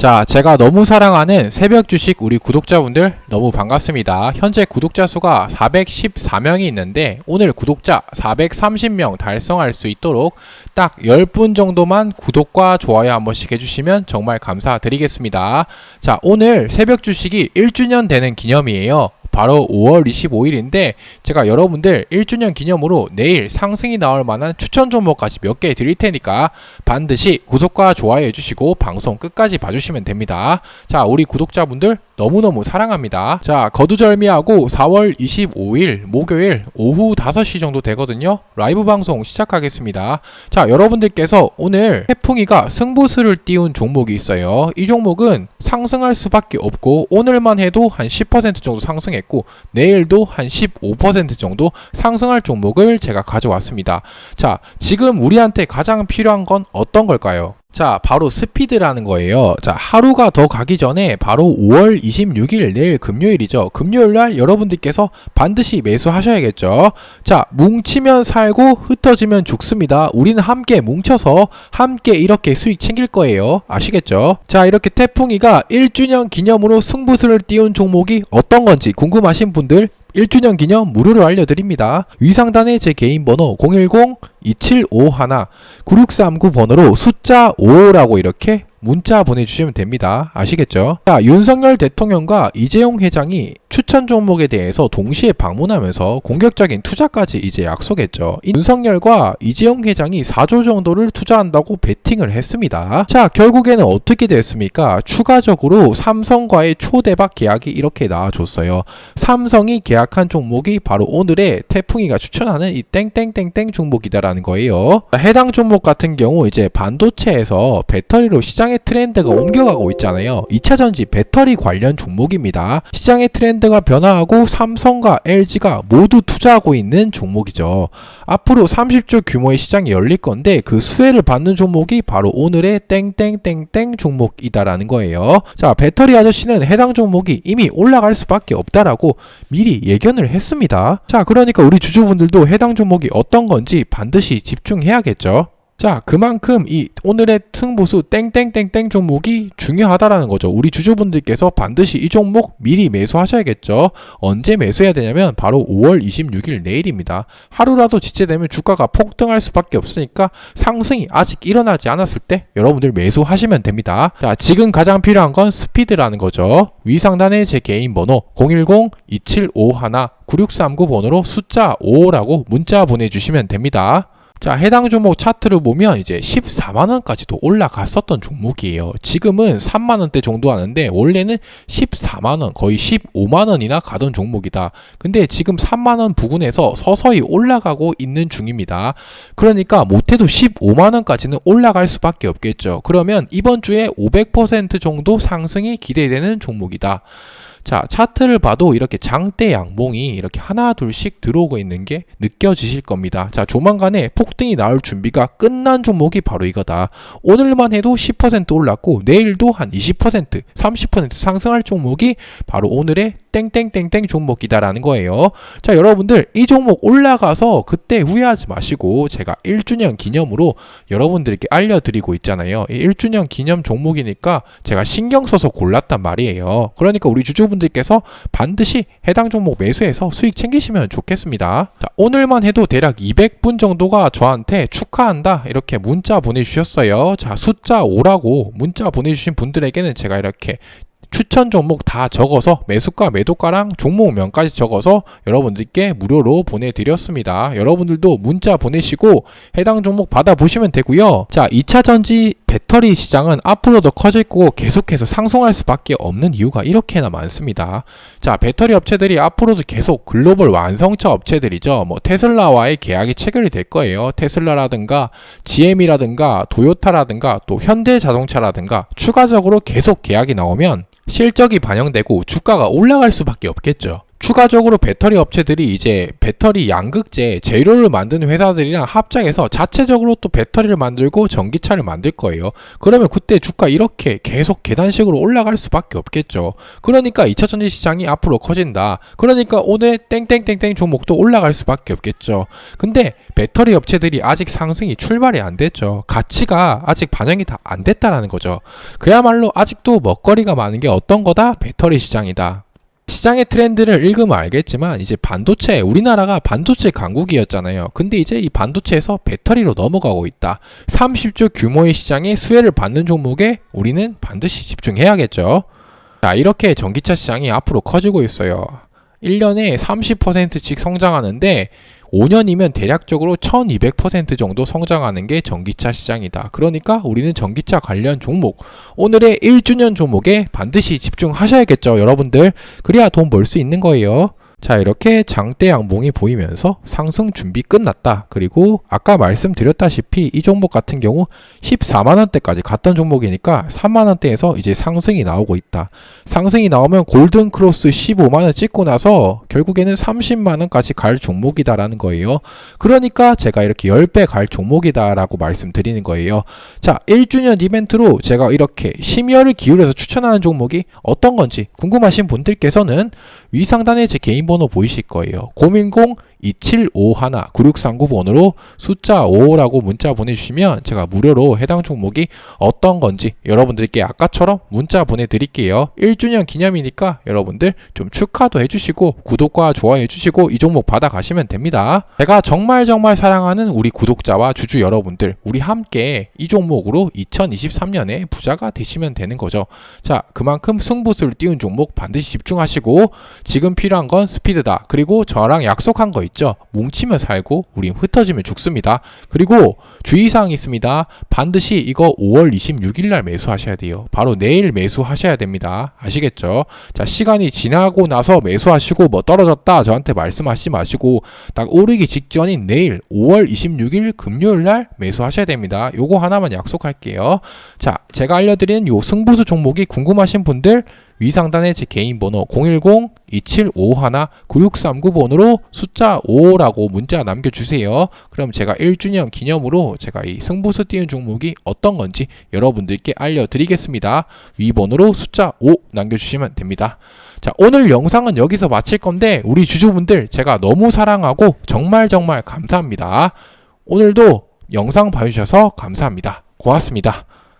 자, 제가 너무 사랑하는 새벽 주식 우리 구독자분들 너무 반갑습니다. 현재 구독자 수가 414명이 있는데 오늘 구독자 430명 달성할 수 있도록 딱 10분 정도만 구독과 좋아요 한 번씩 해주시면 정말 감사드리겠습니다. 자, 오늘 새벽 주식이 1주년 되는 기념이에요. 바로 5월 25일인데 제가 여러분들 1주년 기념으로 내일 상승이 나올 만한 추천 종목까지 몇 개 드릴 테니까 반드시 구독과 좋아요 해주시고 방송 끝까지 봐주시면 됩니다. 자, 우리 구독자분들 너무너무 사랑합니다. 자, 거두절미하고 4월 25일 목요일 오후 5시 정도 되거든요. 라이브 방송 시작하겠습니다. 자, 여러분들께서 오늘 태풍이가 승부수를 띄운 종목이 있어요. 이 종목은 상승할 수밖에 없고 오늘만 해도 한 10% 정도 상승했고 내일도 한 15% 정도 상승할 종목을 제가 가져왔습니다. 자, 지금 우리한테 가장 필요한 건 어떤 걸까요? 자, 바로 스피드라는 거예요. 자, 하루가 더 가기 전에 바로 5월 26일 내일 금요일이죠. 금요일 날 여러분들께서 반드시 매수하셔야겠죠. 자, 뭉치면 살고 흩어지면 죽습니다. 우리는 함께 뭉쳐서 함께 이렇게 수익 챙길 거예요. 아시겠죠? 자, 이렇게 태풍이가 1주년 기념으로 승부수를 띄운 종목이 어떤 건지 궁금하신 분들 1주년 기념 무료로 알려드립니다. 위상단에 제 개인 번호 010-2751-9639 번호로 숫자 5라고 이렇게 문자 보내주시면 됩니다. 아시겠죠? 자, 윤석열 대통령과 이재용 회장이 추천 종목에 대해서 동시에 방문하면서 공격적인 투자까지 이제 약속했죠. 이 윤석열과 이재용 회장이 4조 정도를 투자한다고 베팅을 했습니다. 자, 결국에는 어떻게 됐습니까? 추가적으로 삼성과의 초대박 계약이 이렇게 나와줬어요. 삼성이 계약한 종목이 바로 오늘의 태풍이가 추천하는 이 땡땡땡땡 종목이다라 는 거예요. 해당 종목 같은 경우 이제 반도체에서 배터리로 시장의 트렌드가 옮겨가고 있잖아요. 2차 전지 배터리 관련 종목입니다. 시장의 트렌드가 변화하고 삼성과 LG가 모두 투자하고 있는 종목이죠. 앞으로 30조 규모의 시장이 열릴 건데 그 수혜를 받는 종목이 바로 오늘의 땡땡땡땡 종목이다라는 거예요. 자, 배터리 아저씨는 해당 종목이 이미 올라갈 수밖에 없다라고 미리 예견을 했습니다. 자, 그러니까 우리 주주분들도 해당 종목이 어떤 건지 반드시 집중해야겠죠. 자, 그만큼 이 오늘의 승부수 땡땡땡땡 종목이 중요하다라는 거죠. 우리 주주분들께서 반드시 이 종목 미리 매수하셔야겠죠. 언제 매수해야 되냐면 바로 5월 26일 내일입니다. 하루라도 지체되면 주가가 폭등할 수밖에 없으니까 상승이 아직 일어나지 않았을 때 여러분들 매수하시면 됩니다. 자, 지금 가장 필요한 건 스피드라는 거죠. 위상단의 제 개인 번호 010-2751-9639 번호로 숫자 5라고 문자 보내주시면 됩니다. 자, 해당 종목 차트를 보면 이제 14만원까지도 올라갔었던 종목이에요. 지금은 3만원대 정도 하는데, 원래는 14만원, 거의 15만원이나 가던 종목이다. 근데 지금 3만원 부근에서 서서히 올라가고 있는 중입니다. 그러니까 못해도 15만원까지는 올라갈 수밖에 없겠죠. 그러면 이번 주에 500% 정도 상승이 기대되는 종목이다. 자, 차트를 봐도 이렇게 장대 양봉이 이렇게 하나 둘씩 들어오고 있는 게 느껴지실 겁니다. 자, 조만간에 폭등이 나올 준비가 끝난 종목이 바로 이거다. 오늘만 해도 10% 올랐고 내일도 한 20%, 30% 상승할 종목이 바로 오늘의 땡땡땡땡 종목이다라는 거예요. 자, 여러분들 이 종목 올라가서 그때 후회하지 마시고 제가 1주년 기념으로 여러분들께 알려드리고 있잖아요. 1주년 기념 종목이니까 제가 신경 써서 골랐단 말이에요. 그러니까 우리 주주분들께서 반드시 해당 종목 매수해서 수익 챙기시면 좋겠습니다. 자, 오늘만 해도 대략 200분 정도가 저한테 축하한다 이렇게 문자 보내주셨어요. 자, 숫자 5라고 문자 보내주신 분들에게는 제가 이렇게 추천 종목 다 적어서 매수가 매도가랑 종목명까지 적어서 여러분들께 무료로 보내드렸습니다. 여러분들도 문자 보내시고 해당 종목 받아보시면 되고요. 자, 2차 전지 배터리 시장은 앞으로도 커질 거고 계속해서 상승할 수밖에 없는 이유가 이렇게나 많습니다. 자, 배터리 업체들이 앞으로도 계속 글로벌 완성차 업체들이죠. 뭐 테슬라와의 계약이 체결이 될 거예요. 테슬라라든가 GM이라든가 도요타라든가 또 현대자동차라든가 추가적으로 계속 계약이 나오면 실적이 반영되고 주가가 올라갈 수밖에 없겠죠. 추가적으로 배터리 업체들이 이제 배터리 양극재 재료를 만드는 회사들이랑 합작해서 자체적으로 또 배터리를 만들고 전기차를 만들 거예요. 그러면 그때 주가 이렇게 계속 계단식으로 올라갈 수밖에 없겠죠. 그러니까 2차 전지 시장이 앞으로 커진다. 그러니까 오늘 땡땡땡땡 종목도 올라갈 수밖에 없겠죠. 근데 배터리 업체들이 아직 상승이 출발이 안 됐죠. 가치가 아직 반영이 다 안 됐다라는 거죠. 그야말로 아직도 먹거리가 많은 게 어떤 거다? 배터리 시장이다. 시장의 트렌드를 읽으면 알겠지만 이제 반도체 우리나라가 반도체 강국이었잖아요. 근데 이제 이 반도체에서 배터리로 넘어가고 있다. 30조 규모의 시장의 수혜를 받는 종목에 우리는 반드시 집중해야겠죠. 자, 이렇게 전기차 시장이 앞으로 커지고 있어요. 1년에 30%씩 성장하는데 5년이면 대략적으로 1200% 정도 성장하는 게 전기차 시장이다. 그러니까 우리는 전기차 관련 종목, 오늘의 1주년 종목에 반드시 집중하셔야겠죠, 여러분들. 그래야 돈 벌 수 있는 거예요. 자, 이렇게 장대 양봉이 보이면서 상승 준비 끝났다. 그리고 아까 말씀드렸다시피 이 종목 같은 경우 14만원대까지 갔던 종목이니까 3만원대에서 이제 상승이 나오고 있다. 상승이 나오면 골든 크로스 15만원 찍고 나서 결국에는 30만원까지 갈 종목이다 라는 거예요. 그러니까 제가 이렇게 10배 갈 종목이다 라고 말씀드리는 거예요. 자, 1주년 이벤트로 제가 이렇게 심혈을 기울여서 추천하는 종목이 어떤 건지 궁금하신 분들께서는 위 상단에 제 개인 번호 보이실 거예요. 010-2751-9639번으로 숫자 5라고 문자 보내주시면 제가 무료로 해당 종목이 어떤 건지 여러분들께 아까처럼 문자 보내드릴게요. 1주년 기념이니까 여러분들 좀 축하도 해주시고 구독과 좋아요 해주시고 이 종목 받아가시면 됩니다. 제가 정말 정말 사랑하는 우리 구독자와 주주 여러분들 우리 함께 이 종목으로 2023년에 부자가 되시면 되는 거죠. 자 그만큼 승부수를 띄운 종목 반드시 집중하시고 지금 필요한 건 스피드다. 그리고 저랑 약속한 거 있죠. 뭉치면 살고 우리 흩어지면 죽습니다. 그리고 주의사항이 있습니다. 반드시 이거 5월 26일 날 매수하셔야 돼요. 바로 내일 매수하셔야 됩니다. 아시겠죠? 자, 시간이 지나고 나서 매수하시고 뭐 떨어졌다 저한테 말씀하시지 마시고 딱 오르기 직전인 내일 5월 26일 금요일 날 매수하셔야 됩니다. 요거 하나만 약속할게요. 자, 제가 알려드린 요 승부수 종목이 궁금하신 분들 위 상단에 제 개인 번호 010-2751-9639번으로 숫자 5라고 문자 남겨주세요. 그럼 제가 1주년 기념으로 제가 이 승부수 띄운 종목이 어떤 건지 여러분들께 알려드리겠습니다. 위 번호로 숫자 5 남겨주시면 됩니다. 자, 오늘 영상은 여기서 마칠 건데 우리 주주분들 제가 너무 사랑하고 정말 정말 감사합니다. 오늘도 영상 봐주셔서 감사합니다. 고맙습니다.